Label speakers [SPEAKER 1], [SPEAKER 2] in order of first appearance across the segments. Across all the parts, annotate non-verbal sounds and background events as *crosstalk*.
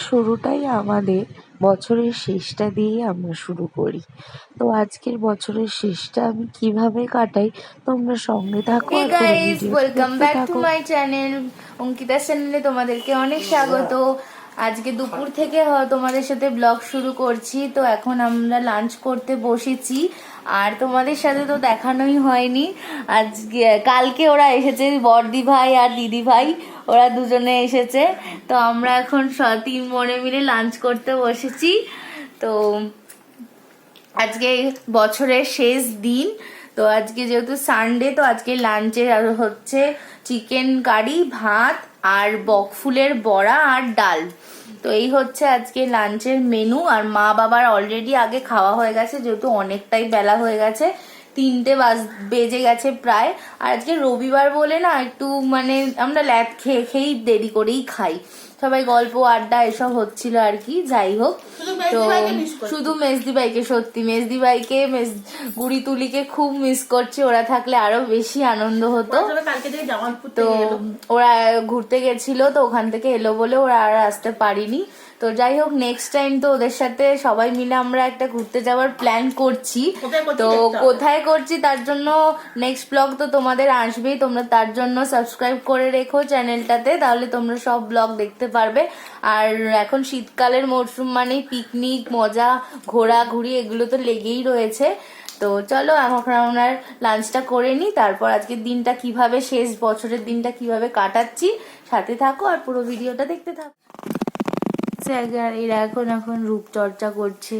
[SPEAKER 1] শুরুটাই আমাদের বছরের শেষটা দিয়েই আমরা শুরু করি। তো আজকের বছরের শেষটা আমি কীভাবে কাটাই তোমরা সঙ্গে থাকো আর পুরো ভিডিওটা
[SPEAKER 2] ওয়েলকাম
[SPEAKER 1] দেখতে
[SPEAKER 2] ব্যাক টু
[SPEAKER 1] থাকো।
[SPEAKER 2] মাই চ্যানেল অঙ্কিতা চ্যানেলে তোমাদেরকে অনেক স্বাগত। আজকে দুপুর থেকে হ- তোমাদের সাথে ব্লগ শুরু করছি। তো এখন আমরা লাঞ্চ করতে বসেছি। আর তোমাদের সাথে তো দেখানোই হয়নি। আজকে কালকে ওরা এসেছে, বর্দি ভাই আর দিদি ভাই, ওরা দুজনে এসেছে। তো আমরা এখন তিন বোনে মিলে লাঞ্চ করতে বসেছি। তো আজকে বছরের শেষ দিন। তো আজকে যেহেতু সানডে তো আজকে লাঞ্চে হচ্ছে চিকেন কারি ভাত আর বকফুলের বড়া আর ডাল। তো এই হচ্ছে আজকে লাঞ্চের মেনু আর মা বাবার অলরেডি আগে খাওয়া হয়ে গেছে, যেহেতু অনেকটাই বেলা হয়ে গেছে। তিনটে বাজ বেজে গেছে প্রায়। আর আজকে রবিবার বলে না একটু মানে আমরা ল্যাদ খেয়ে খেয়েই দেরি করেই খাই। সবাই গল্প আড্ডা এসব হচ্ছিল আর কি যাই হোক। তো শুধু মেজদি ভাইকে সত্যি মেজদি মেজ গুড়ি তুলিকে খুব মিস করছি। ওরা থাকলে আরও বেশি আনন্দ হতো। তো ওরা ঘুরতে গেছিল তো ওখান থেকে এলো বলে ওরা আর আসতে পারিনি। তো যাই হোক নেক্সট টাইম তো ওদের সাথে সবাই মিলে আমরা একটা ঘুরতে যাওয়ার প্ল্যান করছি। তো কোথায় করছি তার জন্য নেক্সট ব্লগ তো তোমাদের আসবেই। তোমরা তার জন্য সাবস্ক্রাইব করে রেখো চ্যানেলটাতে তাহলে তোমরা সব ব্লগ দেখতে পারবে। আর এখন শীতকালের মরশুম মানেই পিকনিক মজা ঘোরাঘুরি এগুলো তো লেগেই রয়েছে। তো চলো এখন আমরা লাঞ্চটা করে নিই। তারপর আজকের দিনটা কীভাবে শেষ বছরের দিনটা কীভাবে কাটাচ্ছি সাথে থাকো আর পুরো ভিডিওটা দেখতে থাকো। জায়গার এরা এখন এখন রূপচর্চা করছে।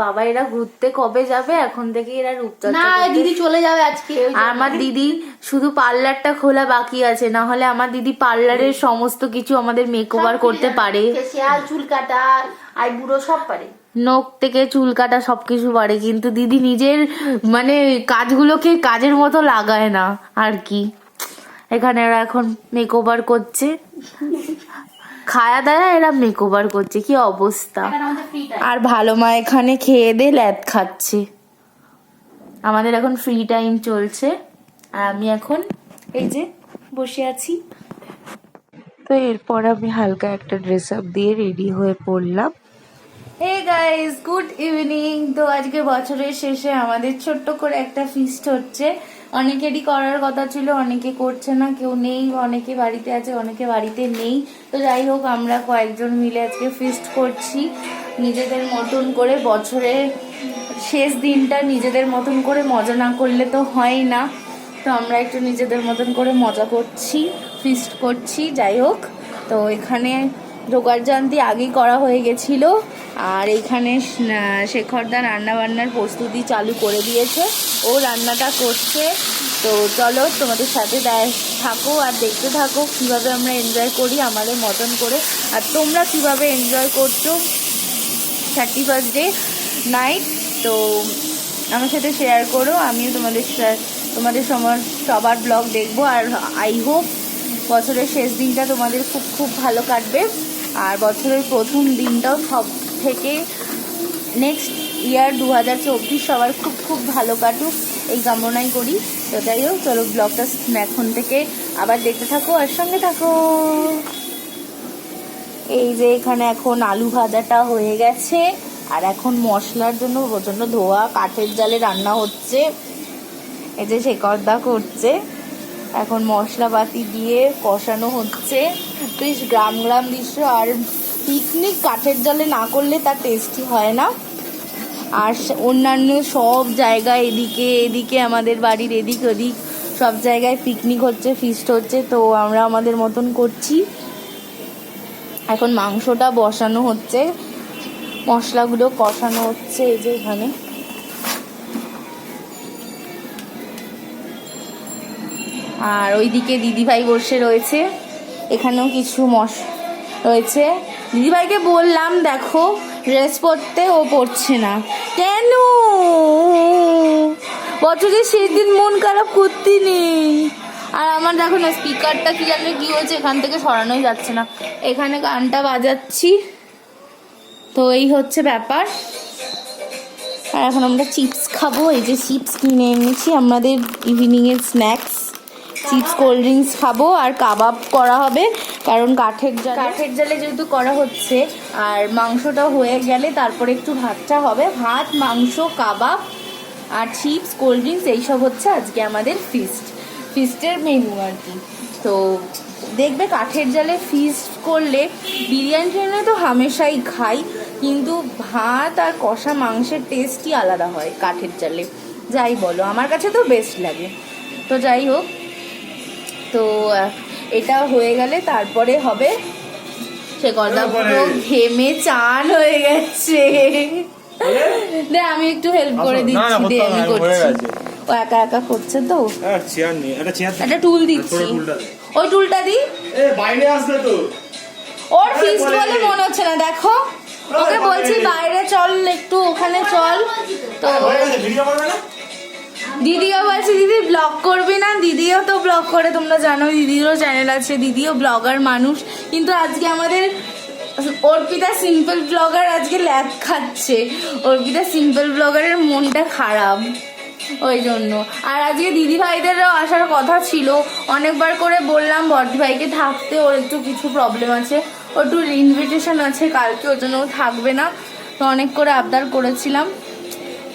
[SPEAKER 2] বাবা এরা ঘুরতে কবে যাবে? এখন থেকে এরা রূপচর্চা
[SPEAKER 3] না দিদি চলে যাবে আজকে
[SPEAKER 2] আর আমার দিদি শুধু পার্লারটা খোলা বাকি আছে না হলে আমার দিদি পার্লারের সমস্ত কিছু আমাদের মেকওভার করতে পারে।
[SPEAKER 3] ফেসিয়াল চুল কাটা আই বুড়ো সব পারে।
[SPEAKER 2] নখ থেকে চুল কাটা সবকিছু পারে কিন্তু দিদি নিজের মানে কাজগুলোকে কাজের মতো লাগায় না আর কি। এখানে এরা এখন মেকওভার করছে। খায়া দায়া এরা মেকওভার করছে কি অবস্থা? আর ভালো মা এখানে খেয়ে দে ল্যাদ খাচ্ছে। আমাদের এখন ফ্রি টাইম চলছে আর আমি এখন এই যে বসে আছি।
[SPEAKER 1] তো এরপর আমি হালকা একটা ড্রেস আপ দিয়ে রেডি হয়ে পড়লাম।
[SPEAKER 2] হে গাইস গুড ইভিনিং তো আজকে বছরের শেষে আমাদের ছোট্ট করে একটা ফিস্ট হচ্ছে। অনেকেরই করার কথা ছিল, অনেকে করছে না, কেউ নেই, অনেকে বাড়িতে আছে, অনেকে বাড়িতে নেই। তো যাই হোক, আমরা কয়েকজন মিলে আজকে ফিস্ট করছি। নিজেদের মতন করে বছরে শেষ দিনটা নিজেদের মতন করে মজা না করলে তো হয় না। তো আমরা একটু নিজেদের মতন করে মজা করছি ফিস্ট করছি, যাই হোক। তো এখানে জোগাড় জান্তি আগেই করা হয়ে গেছিল, আর এখানে শেখরদা রান্না বান্নার প্রস্তুতি চালু করে দিয়েছে। ও রান্নাটা করছে। তো চলো তোমাদের সাথে থাকো আর দেখতে থাকো কীভাবে আমরা এনজয় করি আমাদের মতন করে। আর তোমরা কীভাবে এনজয় করছ থার্টি ফার্স্ট ডে নাইট তো আমার সাথে শেয়ার করো। আমিও তোমাদের তোমাদের সময় সবার ব্লগ দেখব। আর আই হোপ বছরের শেষ দিনটা তোমাদের খুব খুব ভালো কাটবে। আর বছরের প্রথম দিনটাও সব থেকে নেক্সট ইয়ার দু হাজার চব্বিশ সবার খুব খুব ভালো কাটুক, এই কামনাই করি। তো যাই হোক, চলো ব্লগটা এখন থেকে আবার দেখতে থাকো আর সঙ্গে থাকো। এই যে এখানে এখন আলু ভাজাটা হয়ে গেছে, আর এখন মশলার জন্য প্রচণ্ড ধোয়া, কাঠের জালে রান্না হচ্ছে। এই যে শেকরদা করছে। এখন মশলাপাতি দিয়ে কষানো হচ্ছে। বেশ গ্রাম গ্রাম দৃশ্য, আর পিকনিক কাঠের জলে না করলে তার টেস্টি হয় না। আর অন্যান্য সব জায়গায় এদিকে এদিকে আমাদের বাড়ির এদিক ওদিক সব জায়গায় পিকনিক হচ্ছে ফিস্ট হচ্ছে, তো আমরা আমাদের মতন করছি। এখন মাংসটা বসানো হচ্ছে। মশলাগুলো কষানো হচ্ছে এই যে এখানে। আর ওইদিকে দিদিভাই বসে রয়েছে। এখানেও কিছু মশ রয়েছে। দিদিভাইকে বললাম, দেখো, ড্রেস পরতে ও পরছে না। কেন? বছরের শেষ দিন মন খারাপ করতে নেই। আর আমার দেখো না স্পিকারটা কি জানি কি হয়েছে, এখান থেকে সরানোই যাচ্ছে না। এখানে গানটা বাজাচ্ছি। তো এই হচ্ছে ব্যাপার। আর এখন আমরা চিপস খাব। এই যে চিপস কিনে এনেছি, আমাদের ইভিনিংয়ের স্ন্যাক্স চিপস, কোল্ড ড্রিঙ্কস খাব আর কাবাব করা হবে, কারণ কাঠের জালে কাঠের জালে যেহেতু করা হচ্ছে, আর মাংসটা হয়ে গেলে তারপরে একটু ভাতটা হবে। ভাত, মাংস, কাবাব আর চিপস, কোল্ড ড্রিঙ্কস, এইসব হচ্ছে আজকে আমাদের ফিস্ট ফিস্টের মেনু আর কি। তো দেখবে কাঠের জালে ফিস্ট করলে বিরিয়ানি টিরিয়ানি তো হামেশাই খাই, কিন্তু ভাত আর কষা মাংসের টেস্টই আলাদা হয় কাঠের জালে। যাই বলো, আমার কাছে তো বেস্ট লাগে। তো যাই হোক তো এটা হয়ে গেলে তারপরে হবে সে কথা পুরো ঘেমে চান হয়ে গেছে। দে আমি একটু হেল্প করে
[SPEAKER 4] আসো। না, না,
[SPEAKER 2] দিচ্ছি দে আমি
[SPEAKER 4] হয়ে
[SPEAKER 2] করছি। ও একা একা করছে তো?
[SPEAKER 4] হ্যাঁ একটা
[SPEAKER 2] টুল দিচ্ছি। ওই টুলটা দি।
[SPEAKER 4] বাইরে আসবে তো।
[SPEAKER 2] ওর ফিক্সড
[SPEAKER 4] বলে
[SPEAKER 2] মনে হচ্ছে না দেখো। ওকে
[SPEAKER 4] বলে
[SPEAKER 2] বলছি বাইরে চল একটু ওখানে চল। তো।
[SPEAKER 4] ভিডিও করবে না
[SPEAKER 2] দিদিও বলছে, দিদি ব্লগ করবি না? দিদিও তো ব্লগ করে, তোমরা জানো দিদিরও চ্যানেল আছে। দিদিও ব্লগার মানুষ। কিন্তু আজকে আমাদের অর্পিতা সিম্পল ব্লগার আজকে ল্যাব খাচ্ছে। অর্পিতা সিম্পল ব্লগারের মনটা খারাপ। ওই জন্য। আর আজকে দিদি ভাইদেরও আসার কথা ছিল। অনেকবার করে বললাম বড়দি ভাইকে থাকতে ওর একটু কিছু প্রবলেম আছে। ওর একটু ইনভিটেশন আছে কালকে, ওর জন্য থাকবে না। তো অনেক করে আবদার করেছিলাম।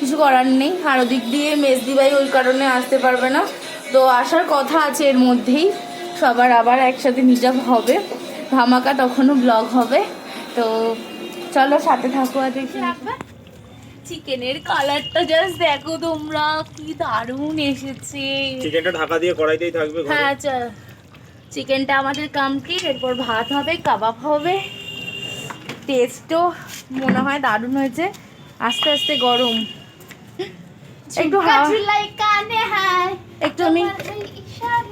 [SPEAKER 2] কিছু করার নেই। আর ওদিক দিয়ে মেজদি ভাই ওই কারণে আসতে পারবে না। তো আসার কথা আছে এর মধ্যেই। সবার আবার একসাথে মিট হবে। ধামাকা তখনও ব্লগ হবে। তো চলো সাথে থাকো আর চিকেনের কালারটা জাস্ট দেখো তোমরা কি দারুণ এসেছে।
[SPEAKER 4] চিকেনটা ঢাকা দিয়ে কড়াইতেই থাকবে
[SPEAKER 2] হ্যাঁ চল। চিকেনটা আমাদের কমপ্লিট এরপর ভাত হবে কাবাব হবে। টেস্টও মনে হয় দারুণ হয়েছে। আস্তে আস্তে গরম। একটু
[SPEAKER 3] হায়
[SPEAKER 2] একটু আমি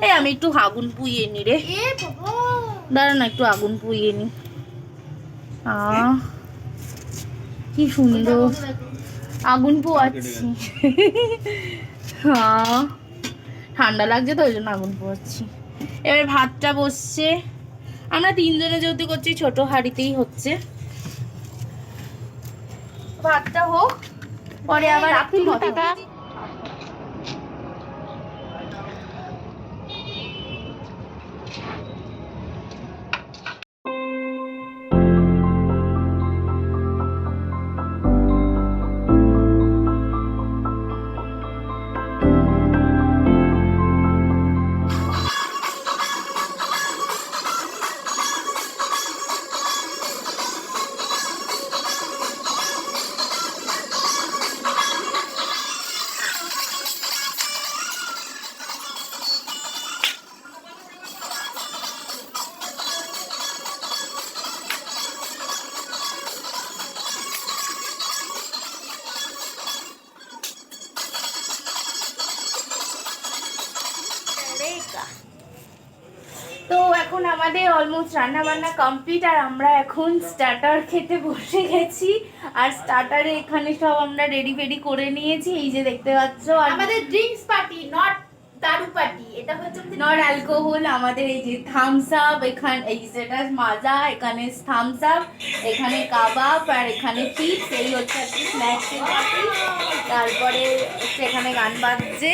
[SPEAKER 2] এই আমি একটু আগুন পুইয়ে নি রে।
[SPEAKER 3] এ বাবা।
[SPEAKER 2] দাঁড়া না একটু আগুন পুইয়ে নি। আহ কি সুন্দর। আগুন পোয়াচ্ছি। হ্যাঁ ঠান্ডা লাগছে তো ওই জন্য আগুন পোয়াচ্ছি। এবার ভাতটা বসছে। আমরা তিনজনে যেহেতু করছি ছোট হাঁড়িতেই হচ্ছে। ভাতটা হোক পরে আবার একটু এখন আমাদের অলমোস্ট রান্না বান্না কমপ্লিট আর আমরা এখন স্টার্টার খেতে বসে গেছি। আর স্টার্টারে এখানে সব আমরা রেডি ফেডি করে নিয়েছি। এই যে দেখতে পাচ্ছ
[SPEAKER 3] আমাদের ড্রিঙ্কস পার্টি নট দারু পার্টি এটা হচ্ছে
[SPEAKER 2] নট অ্যালকোহল আমাদের এই যে থামস আপ এখানে এই যেটা মাজা এখানে থামস আপ এখানে কাবাব আর এখানে চিপস এই হচ্ছে স্ন্যাক্সের পার্টি তারপরে এখানে গান বাজছে।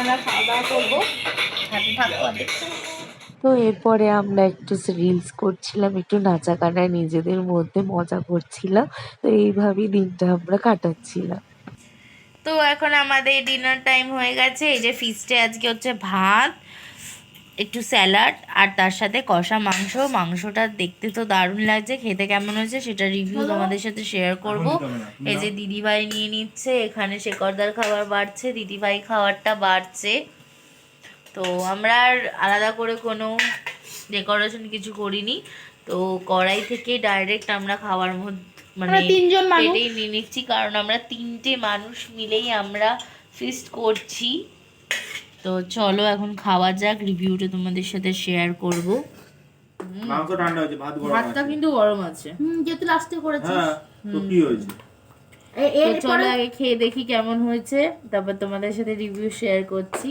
[SPEAKER 2] আমরা খাওয়া দাওয়া করব। হাতে থাকব
[SPEAKER 1] তো এরপরে আমরা একটু রিলস করছিলাম একটু নাচা কাটায় নিজেদের মধ্যে মজা করছিলাম। তো এইভাবেই দিনটা আমরা কাটাচ্ছিলাম।
[SPEAKER 2] তো এখন আমাদের ডিনার টাইম হয়ে গেছে। এই যে ফিস্টে আজকে হচ্ছে ভাত একটু স্যালাড আর তার সাথে কষা মাংস। মাংসটা দেখতে তো দারুণ লাগছে খেতে কেমন হয়েছে সেটা রিভিউ তোমাদের সাথে শেয়ার করব। এই যে দিদিভাই নিয়ে নিচ্ছে এখানে শেকরদার খাবার বাড়ছে দিদিভাই খাবারটা বাড়ছে। তো আমরা আর আলাদা করে কোনো ডেকোরেশন কিছু করিনি। তো কড়াই থেকে ডাইরেক্ট আমরা খাওয়ার মধ্যে মানে
[SPEAKER 3] তিনজন মানুষ।
[SPEAKER 2] নিয়ে নিচ্ছি কারণ আমরা তিনটে মানুষ মিলেই আমরা ফিস্ট করছি। তো চলো এখন খাওয়া যাক রিভিউটা তোমাদের সাথে শেয়ার করব।
[SPEAKER 4] মাংস ঠান্ডা হয়েছে ভাত গরম
[SPEAKER 2] ভাতটা
[SPEAKER 4] আছে।
[SPEAKER 2] কিন্তু গরম আছে।
[SPEAKER 3] হুম যেহেতু লাস্টে করেছিস।
[SPEAKER 4] হ্যাঁ তো কি হয়েছে?
[SPEAKER 2] তো চলো আগে খেয়ে দেখি কেমন হয়েছে তারপর তোমাদের সাথে রিভিউ শেয়ার করছি।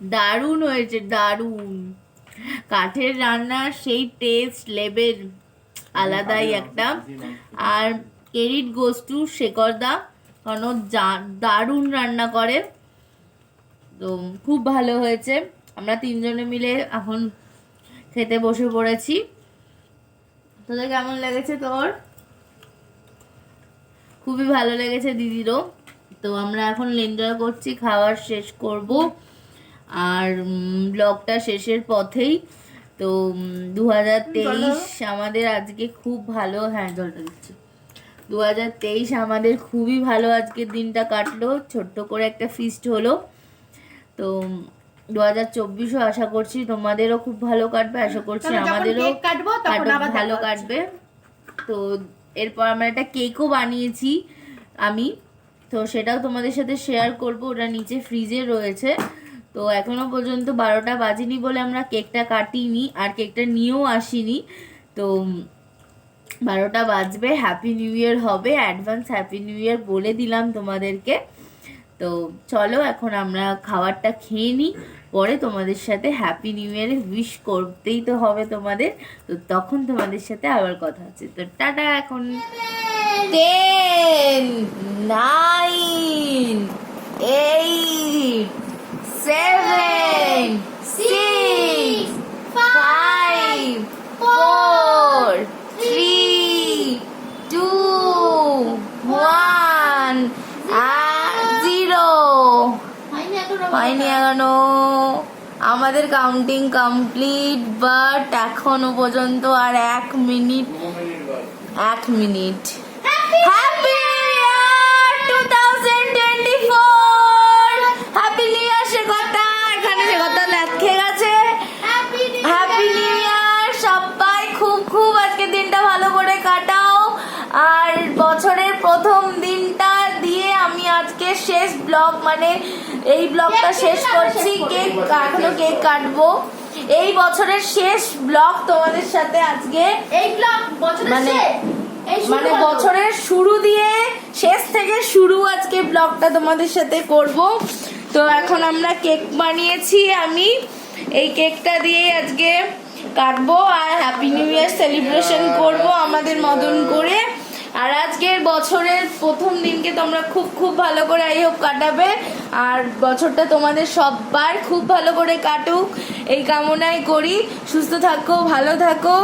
[SPEAKER 2] দারুণ হয়েছে দারুণ। কাঠের রান্নার সেই টেস্ট লেভেল আলাদাই একটা। আর ক্রেডিট গোস টু শেখরদা কারণ যা- দারুণ রান্না করে। তো খুব ভালো হয়েছে। আমরা তিনজনে মিলে এখন খেতে বসে পড়েছি। তোদের কেমন লেগেছে তোর? খুবই ভালো লেগেছে দিদিরও। তো আমরা এখন এনজয় করছি খাওয়ার শেষ করব। আর ব্লগটা শেষের পথেই। তো দু হাজার তেইশ আমাদের আজকে খুব ভালো হ্যাঁ জলটা দিচ্ছি। দু হাজার তেইশ আমাদের খুবই ভালো আজকের দিনটা কাটলো। ছোট্ট করে একটা ফিস্ট হলো। তো দু হাজার চব্বিশও আশা করছি তোমাদেরও খুব ভালো কাটবে। আশা করছি আমাদেরও ভালো কাটবে। তো এরপর আমরা একটা কেকও বানিয়েছি আমি। তো সেটাও তোমাদের সাথে শেয়ার করব। ওটা নিচে ফ্রিজে রয়েছে। তো এখনও পর্যন্ত বারোটা বাজেনি বলে আমরা কেকটা কাটিনি। আর কেকটা নিয়েও আসিনি। তো বারোটা বাজবে হ্যাপি নিউ ইয়ার হবে অ্যাডভান্স হ্যাপি নিউ ইয়ার বলে দিলাম তোমাদেরকে। তো চলো, এখন আমরা খাবারটা খেয়ে নিই, পরে তোমাদের সাথে হ্যাপি নিউ ইয়ারে উইশ করতেই তো হবে তোমাদের। তো তখন তোমাদের সাথে আবার কথা হচ্ছে। তো টাটা এখন। Ten nine eight seven six five four three one zero. হয়নি এখনও। আমাদের কাউন্টিং কমপ্লিট বাট এখনও পর্যন্ত আর এক মিনিট এক মিনিট হ্যাপি ব্লগ মানে এই ব্লগটা শেষ করছি কেক এখনও কেক কাটবো। এই বছরের শেষ ব্লগ তোমাদের সাথে আজকে।
[SPEAKER 3] এই ব্লগ বছরের
[SPEAKER 2] মানে- মানে বছরের শুরু দিয়ে শেষ থেকে শুরু আজকে ব্লগটা তোমাদের সাথে করব। তো এখন আমরা কেক বানিয়েছি আমি। এই কেকটা দিয়ে আজকে কাটবো আর হ্যাপি নিউ ইয়ার সেলিব্রেশন করব আমাদের মতন করে। আর আজকের বছরের প্রথম দিনকে তোমরা খুব খুব ভালো করে আই হোপ কাটাবে। আর বছরটা তোমাদের সবার খুব ভালো করে কাটুক। এই কামনাই করি। সুস্থ থাকো ভালো থাকো।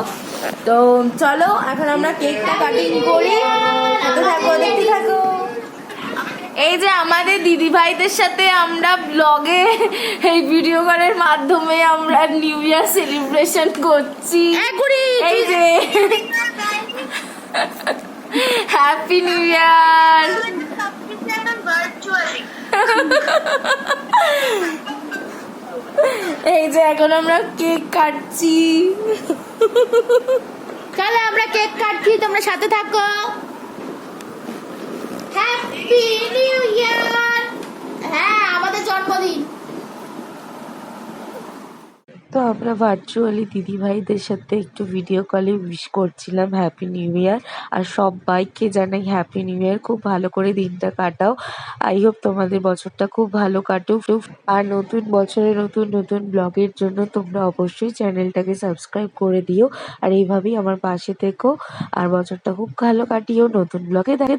[SPEAKER 2] তো চলো এখন আমরা কেকটা কাটিং করি। থাকো দেখতে থাকো। এই যে আমাদের দিদি ভাইদের সাথে আমরা ব্লগে এই ভিডিও কলের মাধ্যমে আমরা নিউ ইয়ার সেলিব্রেশন করছি। এই যে *laughs* *laughs* হ্যাপি নিউ ইয়ার এই যে এখন আমরা কেক কাটছি।
[SPEAKER 3] চলো, আমরা কেক কাটছি, তোমরা সাথে থাকো। হ্যাঁ আমাদের জন্মদিন।
[SPEAKER 1] তো আমরা ভার্চুয়ালি দিদিভাইদের সাথে একটু ভিডিও কলে উইশ করছিলাম হ্যাপি নিউ ইয়ার আর সবাইকে জানাই হ্যাপি নিউ ইয়ার খুব ভালো করে দিনটা কাটাও। আই হোপ তোমাদের বছরটা খুব ভালো কাটুক। আর নতুন বছরে নতুন নতুন ব্লগের জন্য তোমরা অবশ্যই চ্যানেলটাকে সাবস্ক্রাইব করে দিও। আর এইভাবেই আমার পাশে থেকো। আর বছরটা খুব ভালো কাটিও। নতুন ব্লগে দেখে